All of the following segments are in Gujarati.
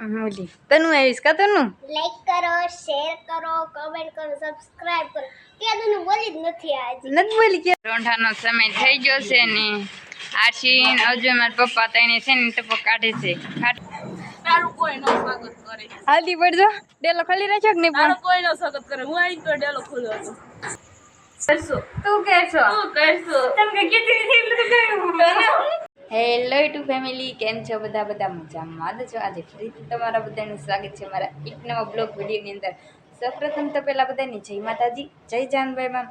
ઓલી તનુ આવીશ કા તનુ? લાઈક કરો શેર કરો કમેન્ટ કરો સબસ્ક્રાઇબ કરો. કેદુનું બોલી જ નથી આજ. નથી બોલી કે રોંઠાનો સમય થઈ ગયો છે ને. આશીન અજય મારા પપ્પા તઈને છે ને ટપો કાઢે છે. તારું કોઈ નો સ્વાગત કરે. હાલી પડજો ડેલો ખોલી રાખ્યો કે નહીં પણ? તારું કોઈ નો સ્વાગત કરે. હું આઈ તો ડેલો ખોલ્યો હતો. તું કહેશો શું કરશો. તમે કેટલી તો કહ્યું હેલો ટુ ફેમિલી કેમ છો બધા? બધા મજામાં. જ છો આજે ફરીથી તમારા બધાનું સ્વાગત છે મારા એક નવા બ્લોગ વિડીયોની અંદર. સૌપ્રથમ તો પહેલાં બધાની જય માતાજી, જય જાનભાઈમાં.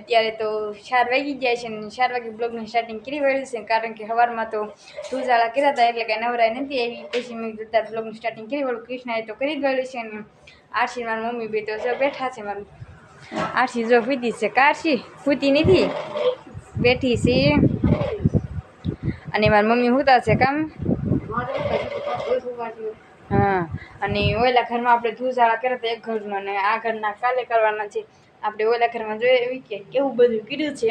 અત્યારે તો ચાર વાગી ગયા છે ને ચાર વાગે બ્લોગનું સ્ટાર્ટિંગ કરી વળ્યું છે, કારણ કે સવારમાં તો ધૂળઝાળા કર્યા હતા એટલે કાંઈ નવરાય નથી આવી. પછી મેં કીધું બ્લોગની સ્ટાર્ટિંગ કરી વળું. કૃષ્ણાએ તો કરી જ વળ્યું છે ને આરસી મારા મમ્મી બે તો જો બેઠા છે મારું. આરસી જો ફૂતી છે. કારસી ફૂતી નથી? બેઠી છે. અને મારી મમ્મી હુતા છે કામ? હા અને ઓલા ઘરમાં આપણે ધૂસાળા કરે તો એક ઘરમાં અને આ ઘરના કાલે કરવાના છે. આપણે ઓલા ઘરમાં જોઈએ એવી કે કેવું બધું કર્યું છે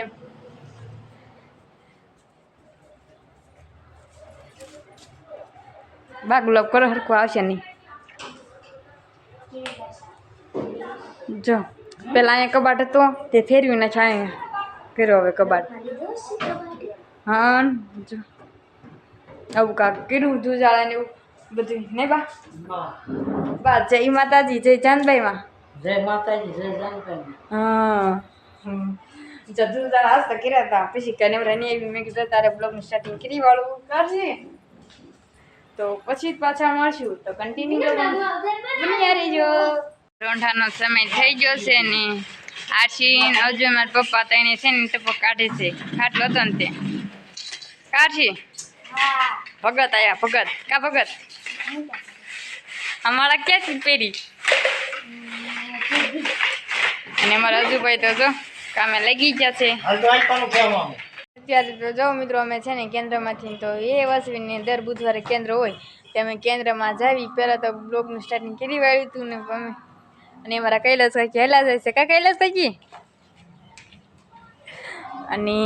બા ગુલાબ કરો હરખું આવશે નહીં. જો પેલા અહીંયા કબાટ હતો તે ફેરવી નાખ્યા અહીંયા કર્યો હવે કબાટ. હા જો. આવું કાક કર્યું ધૂળઝાળા ને એવું બધું. નહીં બા? બા જય માતાજી જય ચાંદભાઈમાં જય માતાજી જય જાનકાજી હા. જતું ધૂળઝાળા હસતા કર્યા હતા. પછી કેમેરા ની આવી. મેં કીધું તારે બ્લોગનું સ્ટાર્ટિંગ કરી વાળું કરજે. તો પછી જ પાછા મળશું. તો કન્ટિન્યુ બની રહીજો. રોંઠાનો સમય થઈ ગયો છે ને. આશીન અજુ મારા પપ્પા તઈને છે ને ટપો કાઢે છે. ખાટલો હતો ને તે. કાઢી ભગત આયા ભગત. કા ભગત? અમારા ક્યાંથી પહેરી. અને અમારા હજુભાઈ તો જો કામે લાગી ગયા છે. અત્યારે તો જો મિત્રો અમે છે ને કેન્દ્રમાંથી તો એ વસવીને દર બુધવારે કેન્દ્ર હોય તે અમે કેન્દ્રમાં જાવી. પહેલાં તો બ્લોગનું સ્ટાર્ટિંગ કરી વાળ્યું હતું ને અમે. અને અમારા કૈલાસ કાકી હેલા જાય છે. કા કૈલાસ કાકી? અને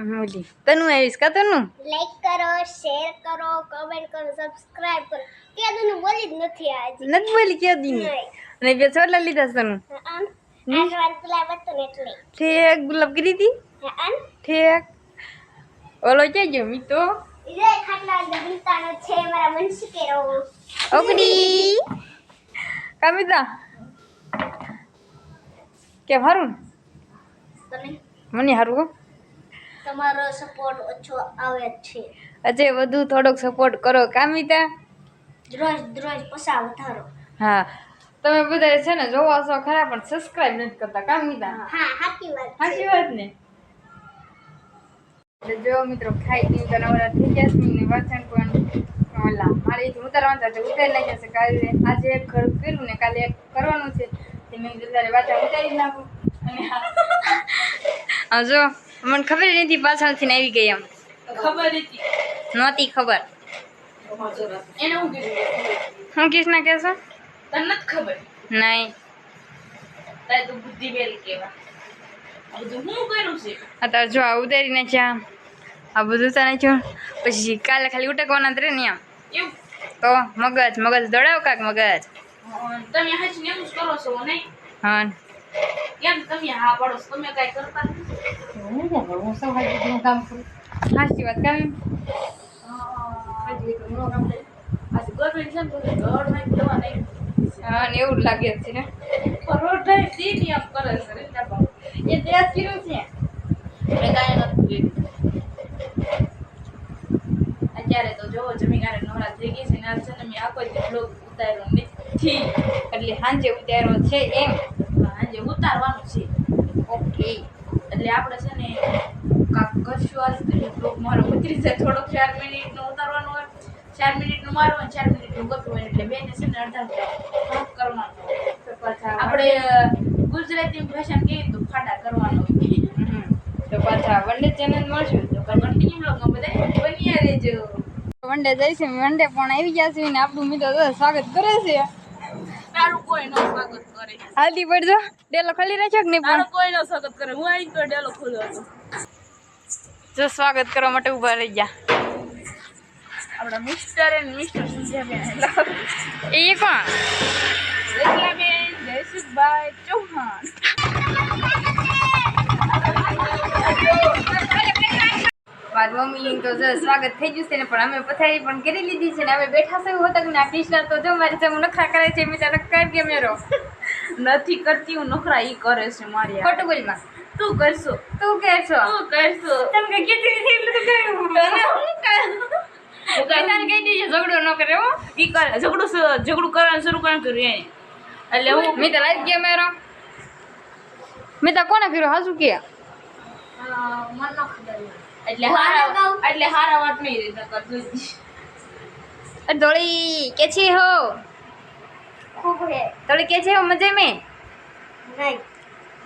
ઓલી. તનુ આવીશ કા તનુ? લાઈક કરો શેર કરો કમેન્ટ કરો સબસ્ક્રાઇબ કરો. કેદુનું બોલી જ નથી આજ. નથી બોલી કે દી નહીં. અને બે છોડલા લીધા તનુ? આમ. આજવાન ગુલાબ હતું ને એટલે. ઠેક ગુલાબ કરી હતી આમ. ઠેક. ઓલો કે મી તો રે ખાટલા અંદર છે મારા મનસુકે કેરો ઓગડી કમિતા કે હારું? તમે? મને હારું. તમારો સપોર્ટ ઓછો આવે છે. અજય વધુ થોડોક સપોર્ટ કરો. કામિતા? રોજ રોજ પૈસા વધારો. હા. તમે બધા છે ને જોવો છો ખરા પણ સબસ્ક્રાઇબ નથી કરતા. કામિતા? હા સાચી વાત સાચી વાત ને? જો મિત્રો ખાઈ પી તો નવરા થઈ ગયા છે ને વાસણ પણ ઓલા મારે ઉતારવાનું છે ઉતારી નાખ્યા છે. કાલે આજે એક ઘર કર્યું ને કાલે એક કરવાનું છે. તે મેં તારે વાસણ ઉતારી નાખું. અને હા જો. મને ખબર જ નથી પાછળથી આવી ગઈ એમ. ખબર હતી નહોતી ખબર. એને હું હું કૃષ્ણ કહેશો? તને નથી ખબર? નહીં. તારે તો બુદ્ધિ બેલ કેવા બધું હું કર્યું છે? અત્યારે જો આ ઉતારી નાખ્યા આ બધું ઉતારી નાખ્યું પછી કાલે ખાલી ઉટકવાના જ ને એમ. તો મગજ મગજ દોડાવ કાક મગજ. તમે હજી એવું કરો છો નહીં? હા. કેમ તમે હા પાડો તમે કાંઈ કરતા નથી? હું સવારે કામ કરું. સાચી વાત કામ આજે ગવર્મેન્ટ છે ને તો ગવર્મેન્ટ દવા નહીં. હા ને એવું લાગે છે ને. પરોઠા સી નિયમ કરે છે રે ત્યાં બાપ. એ દેશ કીધું છે. મેં કાંઈ નથી અત્યારે તો જોવો જમીગારે નવરા થઈ ગઈ છે ને આજ છે ને મેં આખો જ બ્લોગ ઉતાર્યો નથી. એટલે સાંજે ઉતાર્યો છે એમ. ઉતારવાનું છે. ઓકે. એટલે આપણે છે ને કાંક કરશું આજ બ્લોગ મારો ઉતરી જાય. થોડોક ચાર મિનિટનો ઉતારવાનો હોય. ચાર મિનિટનું મારવાનું હોય ચાર મિનિટનું ગતું હોય. એટલે બેને છે ને અડધા થોડુંક કરવાનું. આપણે ગુજરાતી ફેશન કહીએ તો ફાટા કરવાનો. તો પાછા વનડે ચેનલ મળશું? તો કન્ટિન્યુ બ્લોગમાં બધા બન્યા રહેજો. વનડે જઈશું. વનડે પણ આવી ગયા છે ને આપણું મિત્રો સ્વાગત કરે છે. તારું કોઈ નો સ્વાગત કરે. હાલતી પડજો ડેલો ખાલી રાખ્યો કે નહીં પણ? કોઈ નો સ્વાગત કરે. હું આઈ તો ડેલો ખોલ્યો હતો જો સ્વાગત કરવા માટે ઊભા રહી ગયા. આપણા મિસ્ટર એન્ડ મિસ્ટર સંધ્યાબેન એટલે એ કોણ? રેખલાબેન જયસુખભાઈ ચૌહાણ. મારી મમ્મી તો જો સ્વાગત થઈ ગયું છે ને પણ અમે પથારી પણ કરી લીધી છે ને અમે બેઠા છે એવું હતા કે ના કૃષ્ણ તો જો મારી સામે નખરા કરે છે મેં તારા કર કે મેરો. નથી કરતી હું નખરા ઈ કરે છે મારી હારે. તું કરશો. તું કે છો તું કરશો. તમે એટલે તો કહ્યું તને હું? હું મેં કહી દીધું ઝઘડો ન કરે હો. ઈ કરે. ઝઘડો ઝઘડો કરવાનું શરૂ કરવાનું કર્યું એને. એટલે હું મેં તો લાઈટ ગયા મેરો. મેં તો કોને કર્યો હાજુ કે? એટલે હારા એટલે હારા વાત નહીં રહેતા નકર ધોળી કે છે હો? ખૂબ હે. ધોળી કે છે હો મજે મે? નહીં.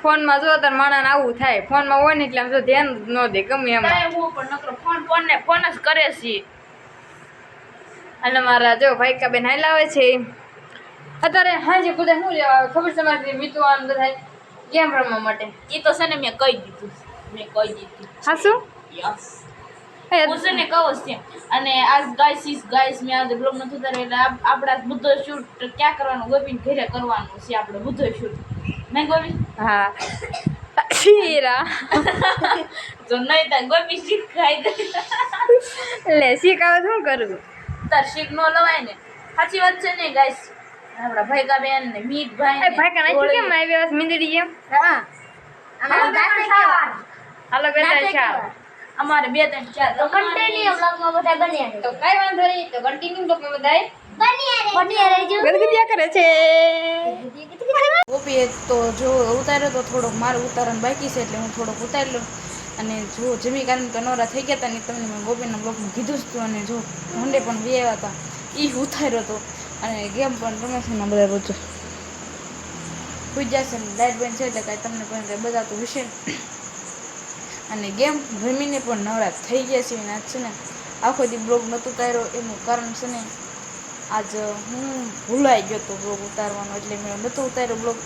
ફોનમાં જો તાર માણસને આવું થાય. ફોનમાં હોય ને એટલે આમ જો ધ્યાન ન દે ગમે એમ. હું પણ નકરો ફોન ફોન ને ફોન જ કરે છે. અને મારા જો ભાઈ કા બેન હાલ આવે છે. અત્યારે હાજે બધા શું લેવા આવે? ખબર છે મારી મિત્રો આમ બધા ગેમ રમવા માટે. એ તો છે ને મેં કહી દીધું. મેં કહી દીધું હા શું? યસ છે ને કહું જ અને આજ ગાઈસ ઇઝ ગાઈસ મેં આજે બ્લોગ નથી ઉતાર્યો એટલે આપણા બુદ્ધો શૂટ ક્યાં કરવાનું? ગોપીને ઘરે કરવાનું છે આપણે બુદ્ધો શૂટ નહીં ગોપી? હા. શીરા. નહીં ગોપી શીખ લે શીખાવે શું કરું? તાર શીખ નો લવાય ને. સાચી વાત છે ને ગાઈસ આપણા ભાઈ કા બેન ને મીત ભાઈ એ ભાઈ કના કેમ આવી વ્યવસ્થિત મીંદડી હા હાલો. અમારે બે ત્રણ ચાર તો કન્ટિન્યુ બ્લોગમાં બધા બન્યા તો કઈ વાંધો નહીં તો કન્ટિન્યુ બ્લોકમાં બધાય બન્યા બન્યા રહેજો ગદગદિયા કરે છે ગોપીએ તો જો ઉતાર્યો તો થોડોક મારું ઉતારવાનું બાકી છે એટલે હું થોડોક ઉતારી લઉં અને જો જમી કારણ કે નોરા થઈ ગયા હતા ને તમને મેં ગોપીના બ્લોગમાં કીધું જ હતું અને જો ભંડે પણ બે આવ્યા હતા એ ઉતાર્યો હતો અને ગેમ પણ રમે છે ને બધા રોજ પૂજ જશે ને લાઇટ બેન છે એટલે કાંઈ તમને પણ તો વિશે હશે અને ગેમ રમીને પણ નવરા થઈ ગયા છે આજ છે ને. આખો દી બ્લોગ નહોતું ઉતાર્યો, એનું કારણ છે ને, આજ હું ભૂલાઈ ગયો હતો બ્લોગ ઉતારવાનો, એટલે મેં નહોતો ઉતાર્યો બ્લોગ.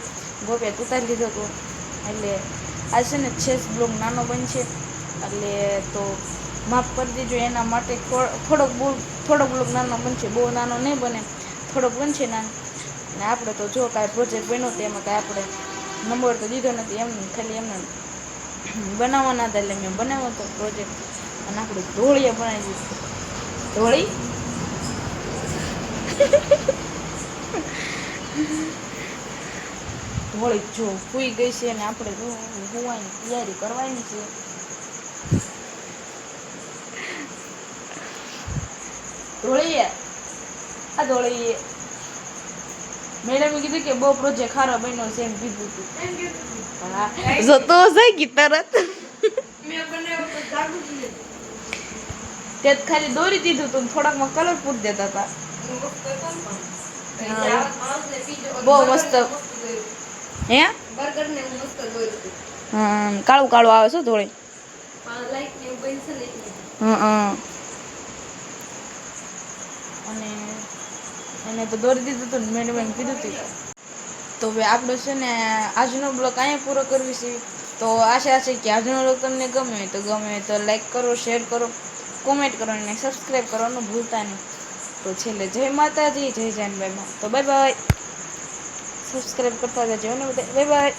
ગોપે ઉતારી લીધો હતો. એટલે આજ છે ને છેસ બ્લોગ નાનો બનશે. એટલે તો માફ કરી દેજો, એના માટે થોડોક બહુ થોડોક બ્લોગ નાનો બનશે. બહુ નાનો નહીં બને, થોડોક બનશે નાનો ને આપણે તો જો કાંઈ પ્રોજેક્ટ બન્યો તો એમાં કાંઈ આપણે નંબર તો દીધો નથી એમ, ખાલી એમને બનાવવાના હતા એટલે મેં બનાવ્યો હતો પ્રોજેક્ટ અને આપણે ધોળીએ બનાવી દઈશ ધોળી? ધોળી જો ફૂઈ ગઈ છે અને આપણે હોવાની તૈયારી કરવાની છે. ધોળીએ આ ધોળીએ મેડમે કીધું કે બહુ પ્રોજેક્ટ ખારો બન્યો છે એમ કીધું હતું હા. જતો હશે કે તરત? તે ખાલી દોરી દીધું હતું ને થોડાકમાં કલર પૂરી દેતા હતા. બહુ મસ્ત. હે? બર્ગર ને મસ્ત દોર્યું હા કાળું કાળું આવે છે થોડી લાઈટ ને એવું ને એટલે. હા અને એને તો દોરી દીધું હતું ને મેડમ કીધું હતું. તો હવે આપણો છે ને આજનો બ્લોગ અહીંયા પૂરો કરવી છે. તો આશા છે કે આજનો બ્લોગ તમને ગમે તો ગમે તો લાઈક કરો શેર કરો કોમેન્ટ કરો અને સબસ્ક્રાઈબ કરવાનું ભૂલતા નહીં. તો છેલ્લે જય માતાજી, જય જાનબાઈમાં તો બાય બાય સબસ્ક્રાઈબ કરતા જજો ને બધા. Bye bye